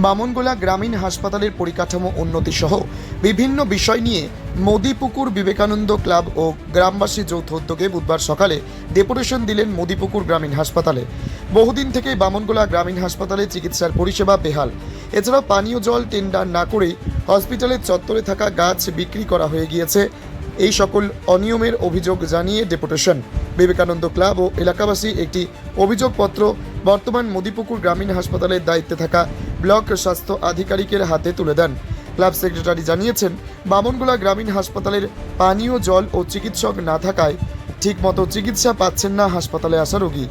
বামনগোলা গ্রামীণ হাসপাতালের পরিকাঠামো উন্নতি সহ বিভিন্ন বিষয় নিয়ে মোদিপুকুর বিবেকানন্দ ক্লাব ও গ্রামবাসী যৌথ উদ্যোগে বুধবার সকালে ডেপুটেশন দিলেন মোদিপুকুর গ্রামীণ হাসপাতালে। বহুদিন থেকেই বামনগোলা গ্রামীণ হাসপাতালে চিকিৎসার পরিষেবা বেহাল। এছাড়াও পানীয় জল, টেন্ডার না করেই হসপিটালের চত্বরে থাকা গাছ বিক্রি করা হয়ে গিয়েছে। এই সকল অনিয়মের অভিযোগ জানিয়ে ডেপুটেশন। বিবেকানন্দ ক্লাব ও এলাকাবাসী একটি অভিযোগপত্র বর্তমান মোদিপুকুর গ্রামীণ হাসপাতালের দায়িত্বে থাকা ব্লক স্বাস্থ্য আধিকারিকের হাতে তুলে দেন। ক্লাব সেক্রেটারি জানিয়েছেন, বামনগোলা গ্রামীণ হাসপাতালের পানীয় জল ও চিকিৎসক না থাকায় ঠিকমতো চিকিৎসা পাচ্ছেন না হাসপাতালে আসা রোগী।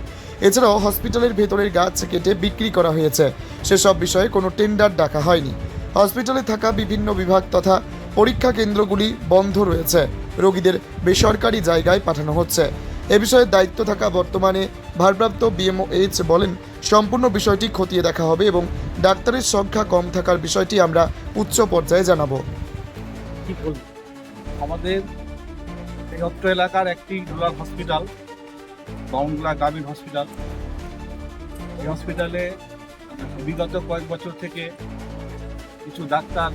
এছাড়াও হসপিটালের ভেতরের গাছ কেটে বিক্রি করা হয়েছে। সেসব বিষয়ে কোনো টেন্ডার ডাকা হয়নি। হসপিটালে থাকা বিভিন্ন বিভাগ তথা পরীক্ষা কেন্দ্রগুলি বন্ধ রয়েছে। রোগীদের বেসরকারি জায়গায় পাঠানো হচ্ছে। এ বিষয়ে দায়িত্ব থাকা বর্তমানে ভারপ্রাপ্ত বিএমওএইচ বলেন, সম্পূর্ণ বিষয়টি খতিয়ে দেখা হবে এবং ডাক্তারের সংখ্যা কম থাকার বিষয়টি আমরা উচ্চ পর্যায়ে জানাব। আমাদের অত্র এলাকার একটি রুরাল হসপিটাল বাউন্ডলা গ্রামীণ হসপিটাল। এই হসপিটালে বিগত কয়েক বছর থেকে কিছু ডাক্তার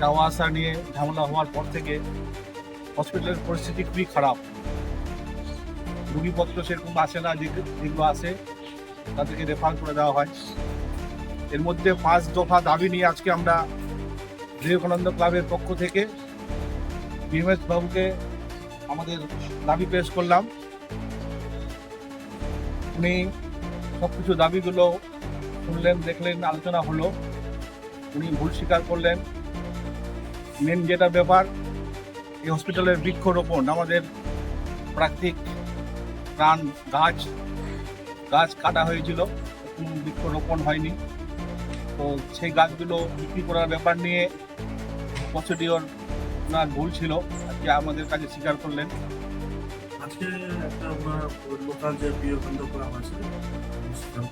যাওয়া আসা নিয়ে ঝামেলা হওয়ার পর থেকে হসপিটালের পরিস্থিতি খুবই খারাপ। রুগীপত্র সেরকম আসে না, যেগুলো আসে, তাদেরকে রেফার করে দেওয়া হয়। এর মধ্যে পাঁচ দফা দাবি নিয়ে আজকে আমরা বিবেকানন্দ ক্লাবের পক্ষ থেকে বিএমএস বাবুকে আমাদের দাবি পেশ করলাম। উনি সব কিছু দাবিগুলো শুনলেন, দেখলেন, আলোচনা হলো। উনি ভুল স্বীকার করলেন। মেন যেটা ব্যাপার, এই হসপিটালের বৃক্ষরোপণ, আমাদের প্রাকৃতিক প্রাণ গাছ গাছ কাটা হয়েছিল বৃক্ষরোপণ হয়নি। তো সেই গাছগুলো বিক্রি করার ব্যাপার নিয়ে প্রসিডিওর ওনার ভুল ছিল আজকে আমাদের কাছে স্বীকার করলেন। আজকে একটা লোকাল যে বিবেকানন্দ ক্লাব আছে সেখানে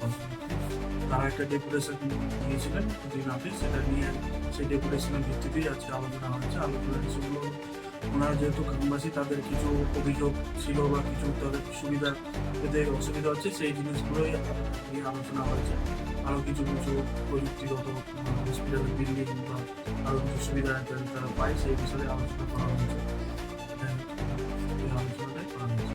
তারা একটা ডেপুটেশন নিয়েছিলেন দিন আগে সেটা নিয়ে সেই ডেপুটেশনের ভিত্তিতেই আজকে আলোচনা হয়েছে আলোচনা সেগুলো ওনারা যেহেতু গ্রামবাসী, তাদের কিছু অভিযোগ ছিল বা কিছু তাদের সুবিধা পেতে অসুবিধা হচ্ছে, সেই জিনিসগুলোই আলোচনা হয়েছে। আরও কিছু কিছু প্রযুক্তিগত হসপিটালের বিল্ডিং বা আরও কিছু সুবিধা তারা পায়, সেই বিষয়ে আলোচনা করা হয়েছে।